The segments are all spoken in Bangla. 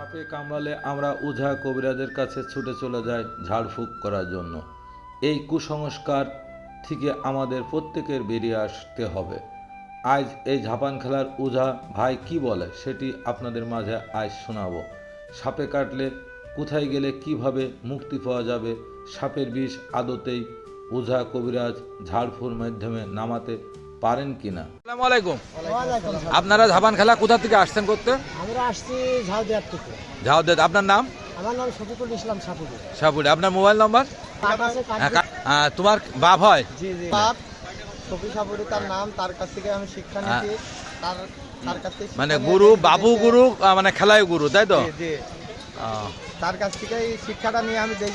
সাপে কামড়ালে আমরা ওঝা কবিরাজের কাছে ছুটে চলে যাই ঝাড়ফুঁক করার জন্য। এই কুসংস্কার থেকে আমাদের প্রত্যেকের বেরিয়ে আসতে হবে। আজ এই ঝাপান খেলার ওঝা ভাই কি বলে সেটি আপনাদের মাঝে আজ শোনাবো। সাপে কাটলে কোথায় গেলে কীভাবে মুক্তি পাওয়া যাবে? সাপের বিষ আদতেই ওঝা কবিরাজ ঝাড়ফুঁর মাধ্যমে নামাতে পারেন কিনা? আসসালামু আলাইকুম। আপনারা ঝাপান খেলা কোথা থেকে আসছেন করতে? আমরা আসছি ঝাউদিয়ার থেকে। আপনার নাম? আমার নাম শফিকুল ইসলাম সাপুরি। সাপুরে আপনার মোবাইল নাম্বার? হ্যাঁ, তোমার বাপ হয়? জি জি। বাপ শফি সাপুরি তার নাম তার কাছ থেকে আমি শিক্ষা নিয়েছি। তার তার কাছ থেকে মানে গুরু বাবু গুরু মানে খেলায় গুরু তাই তো? তার কাছ থেকে শিক্ষাটা নিয়ে আমি দেশ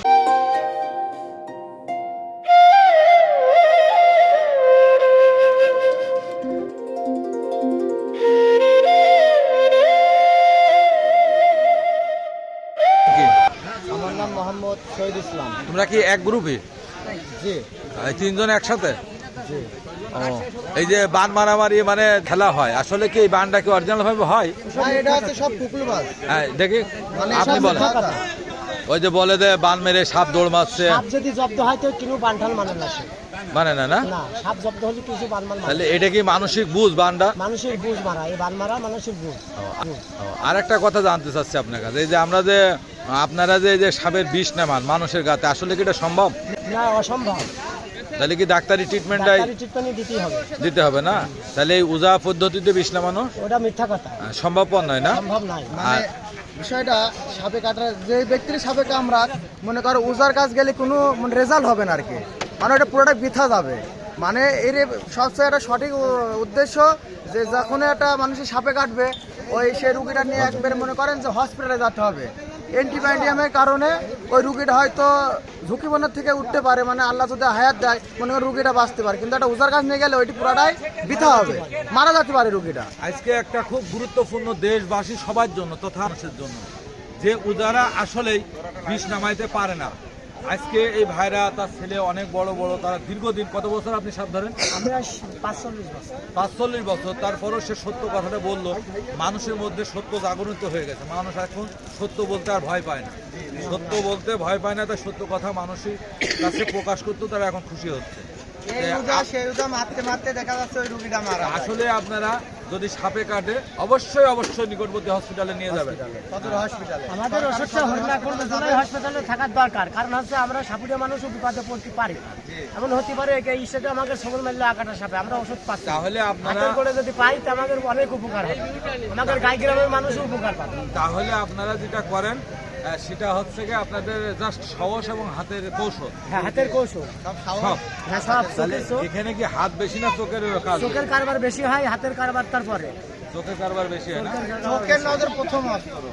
নাম মোহাম্মদ শহীদ ইসলাম। তোমরা কি এক গ্রুপে জি। এই তিনজন একসাথে? জি। এই যে বান মারামারি মানে খেলা হয় আসলে কি এই বানটা কি অরিজিনাল ভাবে হয়? এটা হচ্ছে সব পুকুলবাজ হ্যাঁ দেখি মানে আপনি বলেন। ওই যে বলে যে বান মেরে সাপ দৌড় মারছে। সাপ যদি জব্দ হয় তো কিনু বানঠাল মানে না। মানে না না? সাপ জব্দ হলে কিছু মানে তাহলে এটা কি মানসিক বুঝ বানটা? মানুষের বুঝ মারা এই বান মারা মানুষের বুঝ। আর একটা কথা জানতে চাচ্ছি আপনার কাছে এই যে আমরা যে আপনারা যে যে সাপের বিষ নেমান মানুষের গাতে আসলে কি এটা সম্ভব? না অসম্ভব। তাহলে কি ডাক্তারি ট্রিটমেন্টটাই দিতেই হবে। দিতে হবে না? তাহলে এই উজা পদ্ধতিতে বিষ নেমানো? ওটা মিথ্যা কথা। সম্ভবপর নয় না? সম্ভব নাই মানে বিষয়টা সাপে কাটার যে ব্যক্তির সাপে কামড়াক মনে করো উজার কাজ গেলে কোনো রেজাল্ট হবে না আর কি। মানে ওটা পুরোটা বৃথা যাবে। মানে এর সবচেয়ে একটা সঠিক উদ্দেশ্য যে যখন একটা মানুষের সাপে কাটবে, ওই সেই রুগীটা নিয়ে একবারে মনে করেন যে হসপিটালে যেতে হবে। অ্যান্টিবায়োটিয়ামের কারণে ওই রুগীটা হয়তো ঝুঁকিপূর্ণ থেকে উঠতে পারে মানে আল্লাহ যদি হায়াত দেয়, মনে করেন রুগীটা বাঁচতে পারে। কিন্তু একটা উজার কাজ নিয়ে গেলে ওইটি পুরোটাই বৃথা হবে। মারা যেতে পারে রুগীটা। আজকে একটা খুব গুরুত্বপূর্ণ দেশবাসী সবার জন্য তথা মানুষের জন্য। যে উদারা আসলেই বিষ নামাইতে পারে না। আজকে এই ভাইরা তার ছেলে অনেক বড় বড় তারা দীর্ঘদিন কত বছর আপনি সাপ ধরেন? পাঁচচল্লিশ বছর। তারপরও সে সত্য কথাটা বলল মানুষের মধ্যে সত্য জাগরিত হয়ে গেছে। মানুষ এখন সত্য বলতে আর ভয় পায় না। সত্য বলতে ভয় পায় না তাই সত্য কথা মানুষের কাছে প্রকাশ করতেও তারা এখন খুশি হচ্ছে। আসলে আপনারা যদি সাপে কাটে অবশ্যই অবশ্যই নিকটবর্তী হসপিটালে নিয়ে যাবে। আমাদের অসুস্থ হাসপাতালে থাকার দরকার। কারণ হচ্ছে আমরা সাপুরিয়া মানুষ বিপদে পড়তে পারি। এমন হতে পারে এই হিসেবে আমাকে সবল মারলে আকাটা সাপে। আমরা ওষুধ পাচ্ছি। তাহলে আপনারা করে যদি পাই তো আমাদের অনেক উপকার হবে। আমাদের গাই গ্রামের মানুষও উপকার পাবে। তাহলে আপনারা যেটা করেন সেটা হচ্ছে কি আপনাদের জাস্ট সাহস এবং হাতের কৌশল। হ্যাঁ হাতের কৌশল। হ্যাঁ সব এখানে কি হাত বেশি না চোখের কাজ চোখের কারবার বেশি হয় হাতের কারবার তারপরে। চোখের কারবার বেশি হয় না? চোখের নজর প্রথম অস্ত্র।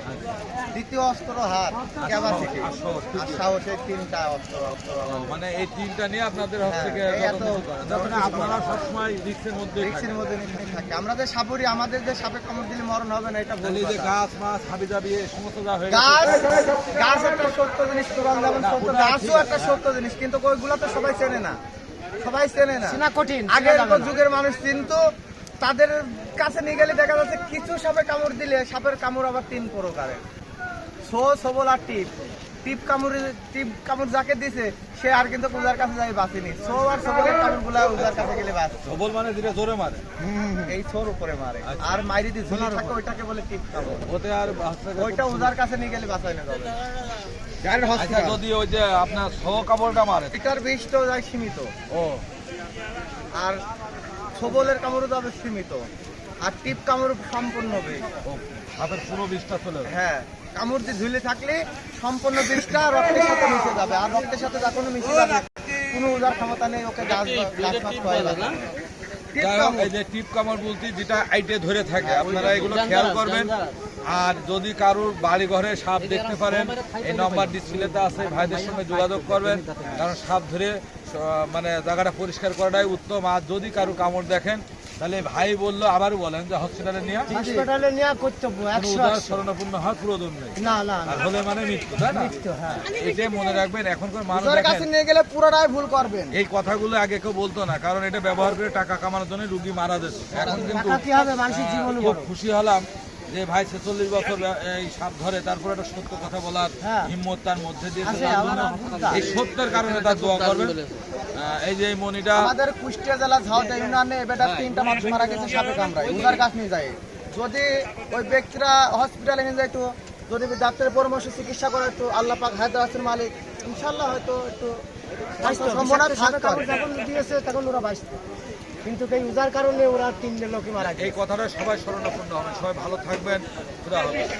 দ্বিতীয় অস্ত্র হাত ক্যাপাসিটি আর সাহস, আর সাহসের তিনটা অস্ত্র মানে এই তিনটা নিয়ে আপনাদের হচ্ছে হ্যাঁ, আপনারা সবসময় রিক্সের মধ্যে রিক্সের মধ্যে থাকে। আমরা যে সাপুরি আমাদের যে সাপে কামড় দিলে মরণ হবে না এটা এই যে গাছ মাছ হাবি এই সমস্ত যা হয়ে গাছ। একটা সত্য জিনিস কোরআন যেমন সত্য গাছও একটা সত্য জিনিস কিন্তু ওইগুলো তো সবাই চেনে না। সবাই চেনে না। চেনা কঠিন আগের যুগের মানুষ কিন্তু তাদের কাছে নিয়ে গেলে দেখা যাচ্ছে কিছু সাপে কামড় দিলে সাপের কামড় আবার তিন প্রকারের। সো সবল আর টিপ। টিপ কামড় টিপ কামড় যাকে দিছে সে আর কিন্তু উজার কাছে যাই বাঁচেনি। সো আর সবলের কামড়গুলা উজার কাছে গেলে বাঁচে। সবল মানে যেটা জোরে মারে। এই ছোর উপরে মারে। আচ্ছা। আর মাইরি দিয়ে ঝুলে থাকে ওইটাকে বলে টিপ কামড়। ওতে আর ওইটা উজার কাছে নিয়ে গেলে বাঁচাই না যাবে ডাইরেক্ট আচ্ছা যদি ওই যে আপনার সহ কাপড়টা মারে। এটার বিষ তো যায় সীমিত। ও। আর সবলের কামড়ও যাবে সীমিত আর টিপ কামড় সম্পূর্ণ বিষ হাতের পুরো বিষটা চলে হ্যাঁ কামড় দিয়ে ঝুলে থাকলে সম্পূর্ণ বিষটা রক্তের সাথে মিশে যাবে। আর রক্তের সাথে যখন মিশে যাবে কোনো উজার ক্ষমতা নেই ওকে গাছ গাছ মাছ খাওয়াই যাবে। না। টিপ যাই হোক, কামড়। এই যে টিপ কামড় বলতে যেটা আইটে ধরে থাকে আপনারা এগুলো খেয়াল করবেন। আর যদি কারোর বাড়ি ঘরে সাপ দেখতে পারেন এই নম্বর ডিসপ্লেতে আছে ভাইদের সঙ্গে যোগাযোগ করবেন। কারণ সাপ ধরে মানে জায়গাটা পরিষ্কার করাটাই উত্তম। আর যদি কারও কামড় দেখেন তাহলে ভাই বলল আবারও বলেন যে হসপিটালে নিয়ে। কর্তব্য একশো। শরণাপন্ন হয় না না না। হলে মানে মৃত্যু তাই না? মৃত্যু, হ্যাঁ। এটাই মনে রাখবেন এখনকার মানুষ কাছে নিয়ে গেলে পুরোটাই ভুল করবেন। এই কথাগুলো আগে কেউ বলতো না কারণ এটা ব্যবহার করে টাকা কামানোর জন্য রুগী মারা যেত। এখন কিন্তু খুব খুশি হলাম। যে ভাই ছেচল্লিশ বছর এই সাপ ধরে তারপর একটা সত্য কথা বলার হ্যাঁ। হিম্মত তার মধ্যে দাম। এই সত্যের কারণে তার দোয়া করবেন এই যে মনিটা আমাদের কুষ্টিয়া জেলা ঝাউদা ইউনিয়নে এবার তিনটা মানুষ মারা গেছে সাপে কামড়ায় উজার গাছ নিয়ে যায় যদি ওই ব্যক্তিরা হসপিটালে নিয়ে যাইতো যদি ডাক্তারের পরামর্শ চিকিৎসা করে একটু আল্লাহ পাক হায়দার মালিক ইনশাল্লাহ হয়তো একটু। সম্ভাবনা দিয়েছে তখন ওরা বাঁচত কিন্তু এই উজার কারণে ওরা তিনজন লোকে মারা এই কথাটা সবাই স্মরণাপন্ন হবে। সবাই ভালো থাকবেন। খুদা হাফেজ।